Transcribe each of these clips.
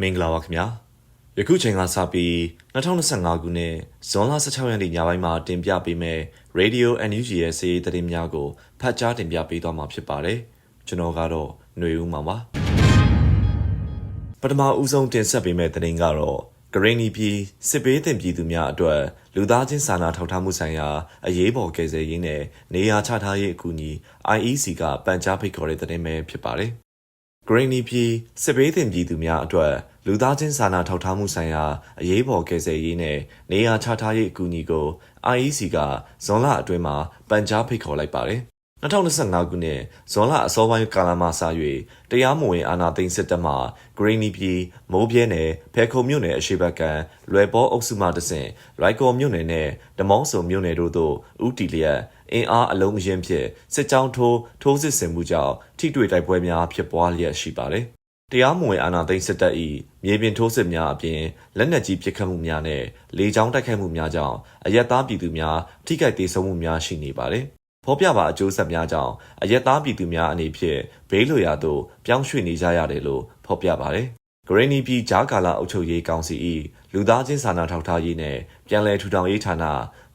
မင်္ဂလာပါခင်ဗျာယခုချိန်ကစပြီး2025ခုနှစ်ဇွန်လ16ရက်နေ့ညပိုင်းမှာတင်ပြပေးမယ့် Radio NUG ရဲ့စီးရီးသတင်းများကိုဖတ်ကြားတင်ပြပေးသွားမှာဖြစ်ပါတယ်ကျွန်တော်ကတော့ຫນွေဦးမှာပါပထမဦးဆုံးတင်ဆက်ပေးမယ့်သတင်းကတော့ဂရင်းနီပြည်စစ်ပေးတင်ပြည်သူများအတွက်လူသားချင်းစာနာထောက်ထားမှုဆိုင်ရာအရေးပေါ်ကယ်ဆယ်ရေးနဲ့နေရာချထားရေးအကူအညီ IEC ကပန်ကြားဖိတ်ခေါ်တဲ့သတင်းပဲဖြစ်ပါတယ်။ Greeny ပြည်စစ်ပေးတင်ပြည်သူများအတွက်လူသားချင်းစာနာထောက်ထားမှုဆိုင်ရာအရေးပေါ်ကယ်ဆယ်ရေးနဲ့နေရာချထားရေးအကူအညီကို IEC ကဇွန်လအတွင်းမှာပန်ကြားဖိတ်ခေါ်လိုက်ပါတယ်။ 2025ခုနှစ်ဇွန်လအစောပိုင်းကာလမှစ၍တရားမဝင်အာဏာသိမ်းစစ်တပ်မှ Greeny ပြည်မိုးပြဲနယ်ဖဲခုံမြို့နယ်အရှိဘက်ကံလွယ်ပေါ်အုပ်စုမှတဆင့်ရိုက်ကော်မြို့နယ်နဲ့ဒမောင်းစုံမြို့နယ်တို့သို့ဥတီလျက်အင်အားအလုံးအရင်ဖြင့်စစ်ကြောင်းထိုးထိုးစစ်ဆင်မှုကြောင့်ထိတွေ့တိုက်ပွဲများဖြစ်ပွားလျက်ရှိပါတယ်။တရားမဝင်အာဏာသိမ်းစစ်တပ်၏မြေပြင်ထိုးစစ်များအပြင်လက်နက်ကြီးပစ်ခတ်မှုများနဲ့လေကြောင်းတိုက်ခိုက်မှုများကြောင့်အရက်သားပြည်သူများထိခိုက်ဒေဆုံးမှုများရှိနေပါတယ်။ ဖော်ပြပါအကျိုးဆက်များကြောင့်အရက်သားပြည်သူများအနေဖြင့်ဘေးလွရာသို့ပြောင်းရွှေ့နေကြရတယ်လို့ဖော်ပြပါတယ်။ဂရင်းနီပြည်ဂျာကာလာအုပ်ချုပ်ရေးကောင်စီ၏လူသားချင်းစာနာထောက်ထားရေးနဲ့ပြည်내ထူထောင်ရေးဌာန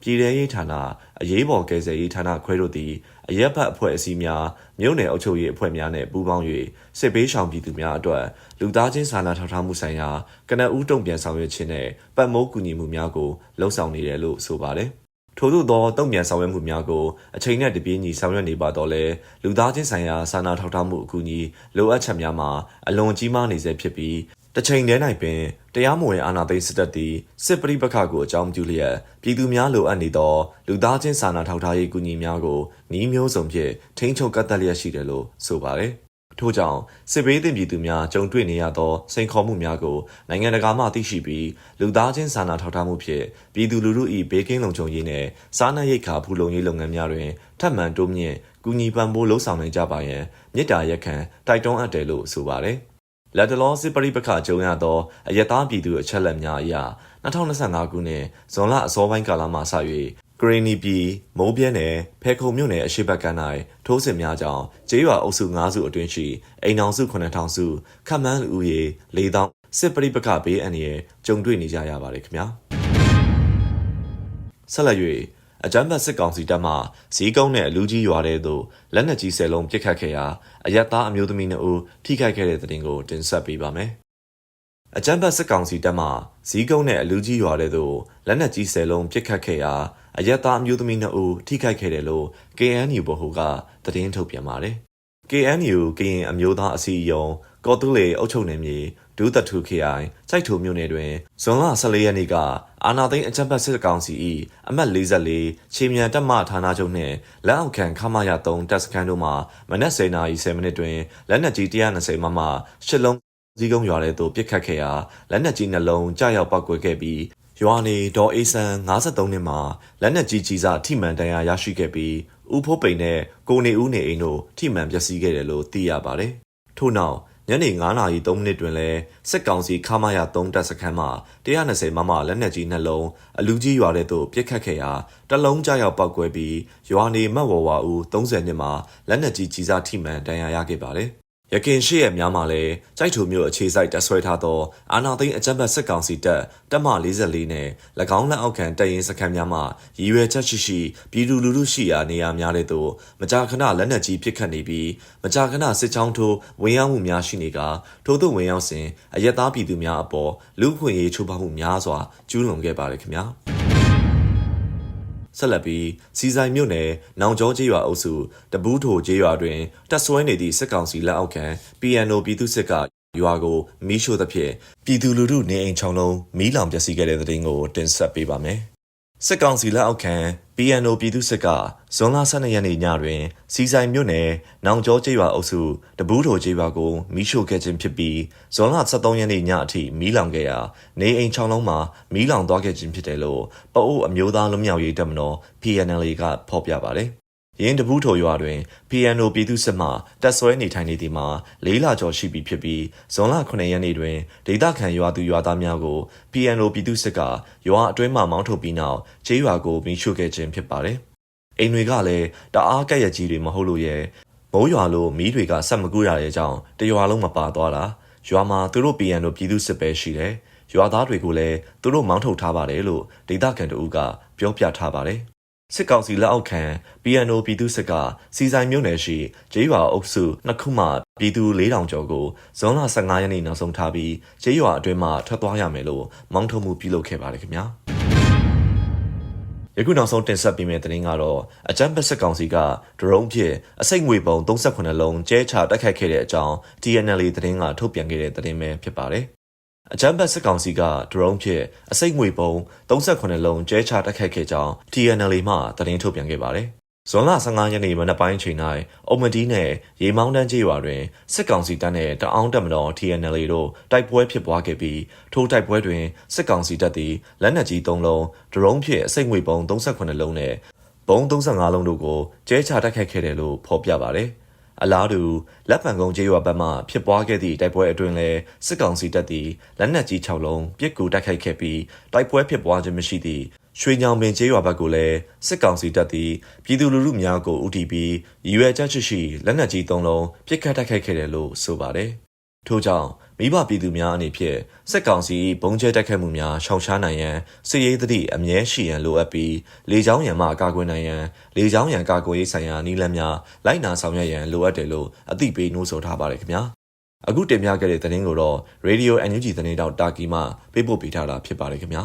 ပြည်ထရေးဌာနအရေးပေါ်ကယ်ဆယ်ရေးဌာနခွဲတို့သည်အရက်ဘတ်အဖွဲ့အစည်းများမြို့နယ်အုပ်ချုပ်ရေးအဖွဲ့များနဲ့ပူးပေါင်း၍စစ်ပေးဆောင်ပြည်သူများအတွက်လူသားချင်းစာနာထောက်ထားမှုဆိုင်ရာကနအူးတုံ့ပြန်ဆောင်ရွက်ခြင်းနဲ့ပတ်မိုးကူညီမှုများကိုလှုံ့ဆော်နေတယ်လို့ဆိုပါတယ်။ ထို့သောသောတုံ့ပြန်ဆောင်ရွက်မှုများကိုအချိန်နဲ့တပြေးညီဆောင်ရွက်နေပါတော့လဲလူသားချင်းဆိုင်ရာစာနာထောက်ထားမှုအကူအညီလိုအပ်ချက်များမှာအလွန်ကြီးမားနေစေဖြစ်ပြီးတစ်ချိန်တည်း၌ပင်တရားမဝင်အာဏာသိမ်းစစ်တပ်သည်စစ်ပရိပခကိုအကြောင်းပြုလျက်ပြည်သူများလိုအပ်နေသောလူသားချင်းစာနာထောက်ထားရေးကူညီများကိုနှီးမျိုးစုံဖြင့်ထိန်းချုပ်ကန့်သတ်လျက်ရှိတယ်လို့ဆိုပါတယ်။ ထို့ကြောင့်စစ်ဘေးသင့်ပြည်သူများကြုံတွေ့နေရသောစိန်ခေါ်မှုများကိုနိုင်ငံတကာမှသိရှိပြီးလူသားချင်းစာနာထောက်ထားမှုဖြင့်ပြည်သူလူထု၏ဘေးကင်းလုံခြုံရေးနဲ့စားနပ်ရိက္ခာဖူလုံရေးလုပ်ငန်းများတွင်ထပ်မံတိုးမြင့်ကူညီပံ့ပိုးလှုံ့ဆော်နိုင်ကြပါရန်မြစ်တာရက်ခံတိုက်တွန်းအပ်တယ်လို့ဆိုပါတယ်။လက်တလောစစ်ပရိပခကြုံရသောအယက်သားပြည်သူအချက်လက်များအရ2025ခုနှစ်ဇွန်လအစောပိုင်းကာလမှစ၍ ဂရင်းနီပြည်မိုးပြဲနယ်ဖဲခုံမြို့နယ်အရှိဘက်ကမ်း၌ထိုးစစ်များကြောင့်ကျေးရွာအုပ်စု9စုအတွင်းရှိအိမ်အောင်စု9000စုခန့်မှန်းလူဦးရေ4000စစ်ပရိပခဘေးအန္တရာယ်ကြုံတွေ့နေကြရပါတယ်ခင်ဗျာဆက်လက်၍အကြမ်းဖက်စစ်ကောင်စီတပ်မှဇီးကုန်းနဲ့လူကြီးရွာတဲ့သို့လက်နက်ကြီးဆယ်လုံးပစ်ခတ်ခဲ့ရာအရက်သားအမျိုးသမီးနှုတ်ထိခိုက်ခဲ့တဲ့တဲ့တင်ကိုတင်ဆက်ပေးပါမယ်။အကြမ်းဖက်စစ်ကောင်စီတပ်မှဇီးကုန်းနဲ့လူကြီးရွာတဲ့သို့လက်နက်ကြီးဆယ်လုံးပစ်ခတ်ခဲ့ရာ အရက်သားအမျိုးသမီးနှုတ်ထိခိုက်ခဲ့တယ်လို့ KNU ဗဟိုကသတင်းထုတ်ပြန်ပါတယ်။ KNU ကရင်အမျိုးသားအစည်းအရုံးကော်တူလေအုပ်ချုပ်နယ်မြေဒူးတထူခရိုင်စိုက်ထုံမြို့နယ်တွင်ဇွန်လ14ရက်နေ့ကအာနာသိန်းအကြံဖတ်စစ်ကောင်စီ၏အမှတ်44ခြေမြန်တပ်မဌာနချုပ်နှင့်လက်အောက်ခံခမရ3တပ်စခန်းတို့မှမနက်10:30မိနစ်တွင်လက်နက်ကြီး120မမရှစ်လုံးစီကုန်းရွာထဲသို့ပစ်ခတ်ခဲ့ရာလက်နက်ကြီးနှလုံးကြားရောက်ပောက်ကွဲခဲ့ပြီး ရွာနေဒေါ်အေးဆန်53နှစ်မှာလက်နက်ကြီးကြီးစားထိမှန်တန်ရာရရှိခဲ့ပြီးဦးဖိုးပိန်နဲ့ကိုနေဦးနေအိမ်တို့ထိမှန်ပျက်စီးခဲ့တယ်လို့သိရပါတယ်။ထို့နောက်ညနေ9:03မိနစ်တွင်လည်းစစ်ကောင်စီခမာရ3တပ်စခန်းမှ120မမလက်နက်ကြီးနှလုံးအလူကြီးရွာတဲ့သို့ပစ်ခတ်ခဲ့ရာတလုံးကြောက်ရောက်ပောက်ကွဲပြီးရွာနေမတ်ဝဝဦး30နှစ်မှာလက်နက်ကြီးကြီးစားထိမှန်ဒဏ်ရာရခဲ့ပါတယ် ရခင်ရှိရများမှာလည်းကြိုက်ထူမျိုးအခြေစိုက်တပ်ဆွဲထားသောအာနာသိန်းအကြမ်းဖက်စစ်ကောင်စီတပ်တပ်မ44နဲ့၎င်းလက်အောက်ခံတပ်ရင်းစခန်းများမှရည်ရွယ်ချက်ရှိရှိပြည်သူလူထုရှိရာနေရာများတဲ့သို့မကြာခဏလက်နက်ကြီးပစ်ခတ်နေပြီးမကြာခဏစစ်ချောင်းထိုးဝင်ရောက်မှုများရှိနေကထို့သို့ဝင်ရောက်စဉ်အရက်သားပြည်သူများအပေါ်လူ့ခွင့်ရေးချိုးဖောက်မှုများစွာကျူးလွန်ခဲ့ပါတယ်ခင်ဗျာ။ ဆက်လက်ပြီးစီဆိုင်မြို့နယ်နောင်ကျောကျေးရွာအုပ်စုတပူးထိုကျေးရွာတွင်တပ်ဆွဲနေသည့်စစ်ကောင်စီလက်အောက်ခံ PNO ပြည်သူစစ်ကရွာကိုမီးရှို့သဖြင့်ပြည်သူလူထုနေအိမ်ချောင်းလုံးမီးလောင်ပျက်စီးခဲ့တဲ့တဲ့တင်ကိုတင်ဆက်ပေးပါမယ်။ စစ်ကောင်စီလက်အောက်ခံ PNO ပြည်သူစစ်ကဇွန်လ12ရက်နေ့ညတွင် စီဆိုင်မြို့နယ်နောင်ကျောကျေးရွာအုပ်စုတပူးထိုကျေးရွာကိုမီးရှို့ခဲ့ခြင်းဖြစ်ပြီးဇွန်လ13ရက်နေ့ညအထိမီးလောင်ခဲ့ရာနေအိမ်6လုံးမှာမီးလောင်သွားခဲ့ခြင်းဖြစ်တယ်လို့ပအိုးအမျိုးသားလွတ်မြောက်ရေးတပ်မတော် PNL ကဖော်ပြပါတယ် ရင်းတပူးထိုရွာတွင် PNO ပြည်သူစစ်မှတပ်ဆွဲနေထိုင်နေသည်မှာလေးလကျော်ရှိပြီဖြစ်ပြီးဇွန်လ9ရက်နေ့တွင်ဒေသခံရွာသူရွာသားများကို PNO ပြည်သူစစ်ကရွာအတွင်းမှမောင်းထုတ်ပြီးနောက်ခြေရွာကိုမိရှုခဲ့ခြင်းဖြစ်ပါတယ်။အိမ်တွေကလည်းတအားကက်ရကြီးတွေမဟုတ်လို့ရဲ့မိုးရွာလို့မီးတွေကဆက်မကူးရတဲ့ကြောင့်တရွာလုံးမပါသွားတာရွာမှာသူတို့ PN တို့ပြည်သူစစ်ပဲရှိတယ်။ရွာသားတွေကိုလည်းသူတို့မောင်းထုတ်ထားပါတယ်လို့ဒေသခံတို့ကပြောပြထားပါတယ်။ စစ်ကောင်စီလက်အောက်ခံ PNO ပြည်သူစစ်ကစီဆိုင်မြို့နယ်ရှိကျေးရွာအုပ်စုနှစ်ခုမှပြည်သူ4000ကျော်ကိုဇွန်လ15ရက်နေ့နောက်ဆုံးထားပြီးကျေးရွာအတွင်းမှထွက်သွားရမယ်လို့မောင်းထုတ်မှုပြုလုပ်ခဲ့ပါတယ်ခင်ဗျာ။ယခုနောက်ဆုံးတင်ဆက်ပေးမယ့်သတင်းကတော့အကြမ်းဖက်စစ်ကောင်စီကဒရုန်းဖြင့်အစိတ်ငွေပုံ38လုံးကျဲချတိုက်ခိုက်ခဲ့တဲ့အကြောင်း TNL သတင်းကထုတ်ပြန်ခဲ့တဲ့သတင်းပဲဖြစ်ပါတယ်။ အကြမ်းဖက်စစ်ကောင်စီကဒရုန်းဖြင့်အစိတ်ငွေပုံ38လုံးကျဲချတိုက်ခိုက်ခဲ့ကြောင်း TNL မှသတင်းထုတ်ပြန်ခဲ့ပါတယ်။ဇွန်လ15ရက်နေ့မနက်ပိုင်းချိန်၌အုံမတီးနဲ့ရေမောင်းတန်းကျေးရွာတွင်စစ်ကောင်စီတပ်နှင့်တအောင်းတပ်မတော် TNL တို့တိုက်ပွဲဖြစ်ပွားခဲ့ပြီးထိုတိုက်ပွဲတွင်စစ်ကောင်စီတပ်သည်လက်နက်ကြီး3လုံးဒရုန်းဖြင့်အစိတ်ငွေပုံ38လုံးနဲ့ပုံ35လုံးတို့ကိုကျဲချတိုက်ခိုက်ခဲ့တယ်လို့ဖော်ပြပါတယ်။ အလားတူလက်ပံကုန်းကျေးရွာဘက်မှဖြစ်ပွားခဲ့သည့်တိုက်ပွဲအတွင်းလဲစစ်ကောင်စီတပ်သည်လက်နက်ကြီး6လုံးပစ်ကူတိုက်ခိုက်ခဲ့ပြီးတိုက်ပွဲဖြစ်ပွားခြင်းမရှိသည့်ရွှေညောင်ပင်ကျေးရွာဘက်ကိုလည်းစစ်ကောင်စီတပ်သည်ပြည်သူလူထုများကိုဥတီပြီးရည်ရွယ်ချက်ရှိရှိလက်နက်ကြီး၃လုံးပစ်ခတ်တိုက်ခိုက်ခဲ့တယ်လို့ဆိုပါတယ်။ထို့ကြောင့် မိဘပြည်သူများအနေဖြင့်စစ်ကောင်စီဘုံကျဲတိုက်ခတ်မှုများရှောင်ရှားနိုင်ရန်စစ်ရေးသတိအမြဲရှိရန်လိုအပ်ပြီးလေကြောင်းရန်မှကာကွယ်နိုင်ရန်လေကြောင်းရန်ကာကွယ်ရေးဆိုင်ရာနည်းလမ်းများလိုက်နာဆောင်ရွက်ရန်လိုအပ်တယ်လို့အသိပေးနှိုးဆော်ထားပါတယ်ခင်ဗျာအခုတင်ပြခဲ့တဲ့သတင်းကိုတော့ Radio NUG သတင်းတောက်တာကီမှပေးပို့ပေးထားတာဖြစ်ပါတယ်ခင်ဗျာ